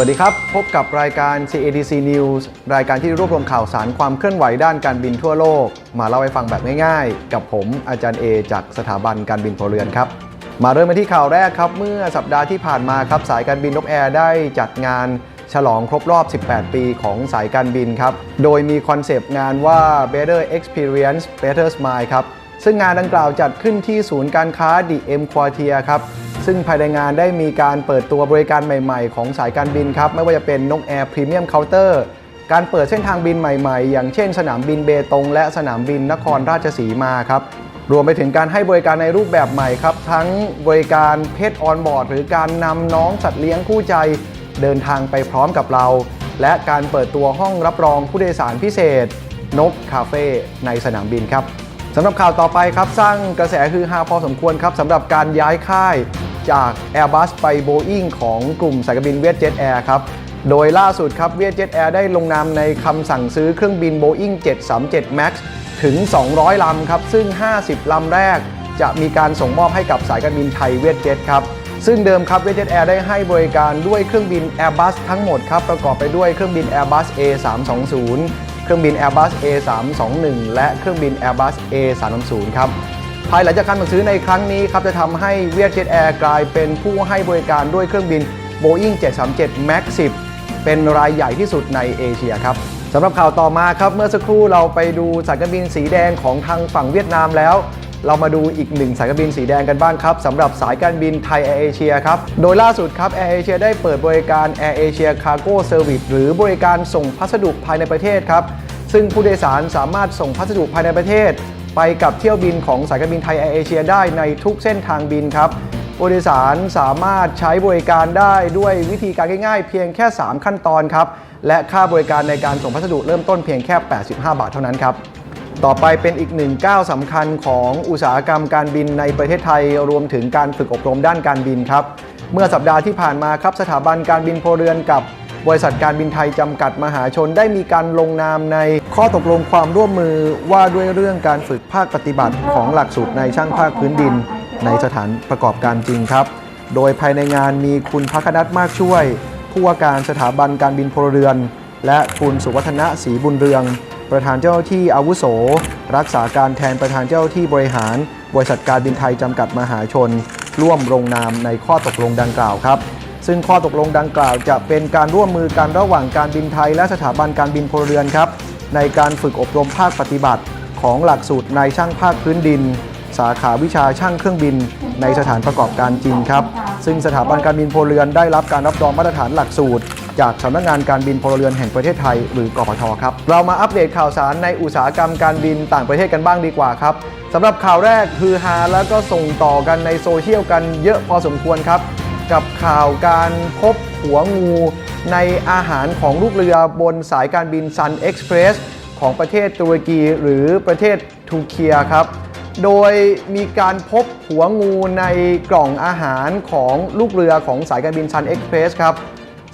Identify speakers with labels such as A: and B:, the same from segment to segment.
A: สวัสดีครับ พบกับรายการ CADC News รายการที่รวบรวมข่าวสารความเคลื่อนไหวด้านการบินทั่วโลก มาเล่าให้ฟังแบบง่ายๆ กับผมอาจารย์เอจากสถาบันการบินพลเรือนครับ มาเริ่มกันที่ข่าวแรกครับ เมื่อสัปดาห์ที่ผ่านมาครับ สายการบินนกแอร์ได้จัดงานฉลองครบรอบ 18 ปีของสายการบินครับ โดยมีคอนเซปต์งานว่า Better Experience Better Smile ครับ ซึ่งงานดังกล่าวจัดขึ้นที่ศูนย์การค้า The M Quartier ครับ ซึ่งภายในงานได้มีการเปิดตัวบริการใหม่ๆ ของสายการบินครับ ไม่ว่าจะเป็นนกแอร์พรีเมียมเคาน์เตอร์การเปิดเส้นทางบินใหม่ๆ อย่างเช่นสนามบินเบตง และสนามบินนครราชสีมาครับรวมไปถึงการให้บริการในรูปแบบใหม่ครับ ทั้งบริการเพศออนบอร์ด หรือการนำน้องสัตว์เลี้ยงคู่ใจ เดินทางไปพร้อมกับเรา และการเปิดตัวห้องรับรองผู้โดยสารพิเศษ นกคาเฟ่ในสนามบินครับ สำหรับข่าวต่อไปครับสร้างกระแสคือฮาพอสมควรครับสำหรับการย้ายค่ายจาก Airbus ไป Boeing ของกลุ่มสายการบินเวียดเจ็ตแอร์ครับโดยล่าสุดครับเวียดเจ็ตแอร์ได้ลงนามในคำสั่งซื้อเครื่องบิน Boeing 737 MAX ถึง 200 ลำครับ ซึ่ง 50 ลำแรกจะมีการส่งมอบให้กับสายการบินไทยเวียดเจ็ตครับ ซึ่งเดิมครับเวียดเจ็ตแอร์ได้ให้บริการด้วยเครื่องบิน Airbus ทั้งหมดครับ ประกอบไปด้วยเครื่องบิน Airbus A320 เครื่องบิน Airbus A321 และเครื่องบิน Airbus A330 ครับภายหลังจากการสั่งซื้อในครั้งนี้ครับจะทำให้เวียดเจ็ตแอร์กลายเป็นผู้ให้บริการด้วยเครื่องบิน Boeing 737 MAX 10 เป็นรายใหญ่ที่สุดในเอเชียครับสำหรับข่าวต่อมาครับเมื่อสักครู่เราไปดูสายการบินสีแดงของทางฝั่งเวียดนามแล้ว เรามาดูอีกหนึ่งสายการบินสีแดงกันบ้างครับสำหรับสายการบินไทยแอร์เอเชียครับ โดยล่าสุดครับแอร์เอเชียได้เปิดบริการ Air Asia Cargo Service หรือบริการส่งพัสดุภายในประเทศครับ ซึ่งผู้โดยสารสามารถส่งพัสดุภายในประเทศ ไปกับเที่ยวบินของสายการบินไทยแอร์เอเชียได้ในทุกเส้นทางบินครับผู้โดยสารสามารถใช้บริการได้ด้วยวิธีการง่ายๆ เพียงแค่ 3 ขั้นตอนครับ และค่าบริการในการส่งพัสดุเริ่มต้นเพียงแค่ 85 บาทเท่านั้นครับ ต่อไปเป็นอีกหนึ่งก้าวสำคัญของอุตสาหกรรมการบินในประเทศไทยรวมถึงการฝึกอบรมด้านการบินครับ เมื่อสัปดาห์ที่ผ่านมาครับสถาบันการบินพลเรือนกับบริษัทการบินไทยจำกัดมหาชนได้มีการลงนามในข้อตกลงความร่วมมือว่าด้วยเรื่องการฝึกภาคปฏิบัติของหลักสูตรในช่างภาคพื้นดิน ในสถานประกอบการจริงครับ โดยภายในงานมีคุณพักนัทมากช่วย ผู้ว่าการสถาบันการบินพลเรือน และคุณสุวัฒนะศรีบุญเรือง ประธานเจ้าที่อาวุโส รักษาการแทนประธานเจ้าหน้าที่บริหาร บริษัทการบินไทยจำกัดมหาชน ร่วมลงนามในข้อตกลงดังกล่าวครับ ซึ่งข้อตกลงดังกล่าวจะเป็นการร่วมมือกันระหว่างการบินไทย และสถาบันการบินพลเรือนครับ ในการฝึกอบรมภาคปฏิบัติ ของหลักสูตรนายช่างภาคพื้นดิน สาขาวิชาช่างเครื่องบิน ในสถานประกอบการจริงครับ ซึ่งสถาบันการบินพลเรือนได้รับการรับรองมาตรฐานหลักสูตร จากสำนักงานการบินพลเรือนแห่งประเทศไทย หรือกพทครับ เรามาอัปเดตข่าวสารในอุตสาหกรรมการบินต่างประเทศกันบ้างดีกว่าครับสำหรับข่าวแรกคือฮาแล้วก็ส่งต่อกันในโซเชียลกันเยอะพอสมควรครับ กับข่าวการพบหัวงูในอาหารของลูกเรือบนสายการบิน Sun Express ของประเทศตุรกีหรือประเทศทูเคียครับ โดยมีการพบหัวงูในกล่องอาหารของลูกเรือของสายการบิน Sun Express ครับ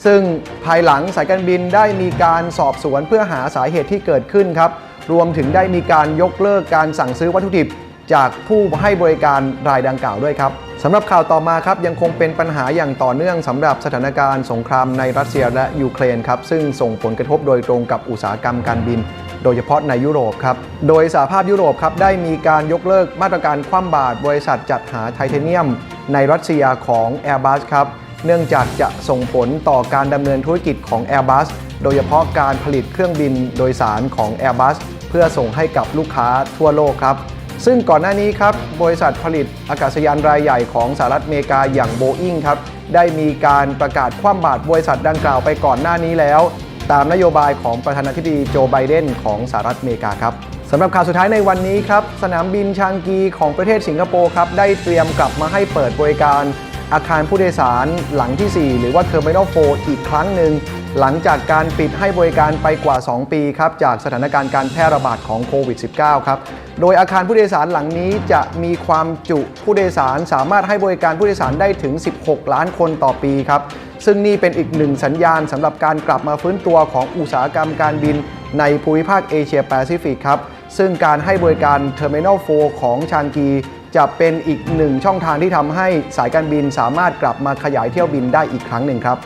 A: ซึ่งภายหลังสายการบินได้มีการสอบสวนเพื่อหาสาเหตุที่เกิดขึ้นครับ รวมถึงได้มีการยกเลิกการสั่งซื้อวัตถุดิบ จากผู้ให้บริการรายดังกล่าวด้วยครับสำหรับข่าวต่อมาครับยังคงเป็นปัญหาอย่างต่อเนื่องสำหรับสถานการณ์สงครามในรัสเซียและยูเครนครับซึ่งส่งผลกระทบโดยตรงกับอุตสาหกรรมการบิน โดยเฉพาะในยุโรปครับโดยสหภาพยุโรปครับได้มีการยกเลิกมาตรการคว่ำบาตรบริษัทจัดหาไทเทเนียม ในรัสเซียของ Airbus ครับ เนื่องจากจะส่งผลต่อการดำเนินธุรกิจของ Airbus โดยเฉพาะการผลิตเครื่องบินโดยสารของ Airbus เพื่อส่งให้กับลูกค้าทั่วโลกครับ ซึ่งก่อนหน้านี้ครับ บริษัทผลิตอากาศยานรายใหญ่ของสหรัฐอเมริกาอย่าง Boeing ครับ ได้มีการประกาศคว่ำบาตรบริษัทดังกล่าวไปก่อนหน้านี้แล้ว ตามนโยบายของประธานาธิบดีโจไบเดนของสหรัฐอเมริกาครับสำหรับข่าวสุดท้ายในวันนี้ครับ สนามบินชางกีของประเทศสิงคโปร์ครับ ได้เตรียมกลับมาให้เปิดบริการ อาคารผู้โดยสารหลังที่ 4 หรือว่า Terminal 4อีกครั้งหนึ่ง หลังจากการปิดให้บริการไปกว่า 2 ปีครับ จากสถานการณ์การแพร่ระบาดของโควิด -19 ครับ โดยอาคารผู้โดยสารหลังนี้จะมีความจุผู้โดยสารสามารถให้บริการผู้โดยสารได้ถึง 16 ล้านคนต่อปีครับ ซึ่งนี่เป็นอีกหนึ่งสัญญาณสำหรับการกลับมาฟื้นตัวของอุตสาหกรรมการบินในภูมิภาคเอเชียแปซิฟิกครับ ซึ่งการให้บริการ Terminal 4ของชางกี จะเป็นอีกหนึ่งช่องทางที่ทำให้สายการบินสามารถกลับมาขยายเที่ยวบินได้อีกครั้งหนึ่งครับ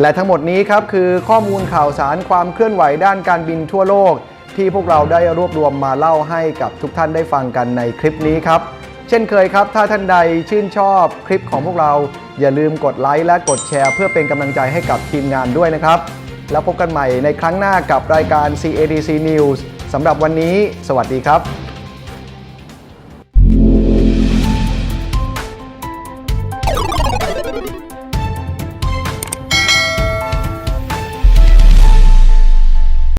A: และทั้งหมดนี้ครับคือข้อมูลข่าวสารความเคลื่อนไหวด้านการบินทั่วโลก ที่พวกเราได้รวบรวมมาเล่าให้กับทุกท่านได้ฟังกันในคลิปนี้ครับ เช่นเคยครับ ถ้าท่านใดชื่นชอบคลิปของพวกเรา อย่าลืมกดไลค์และกดแชร์ เพื่อเป็นกำลังใจให้กับทีมงานด้วยนะครับ แล้วพบกันใหม่ในครั้งหน้ากับรายการ CADC News สำหรับวันนี้ สวัสดีครับ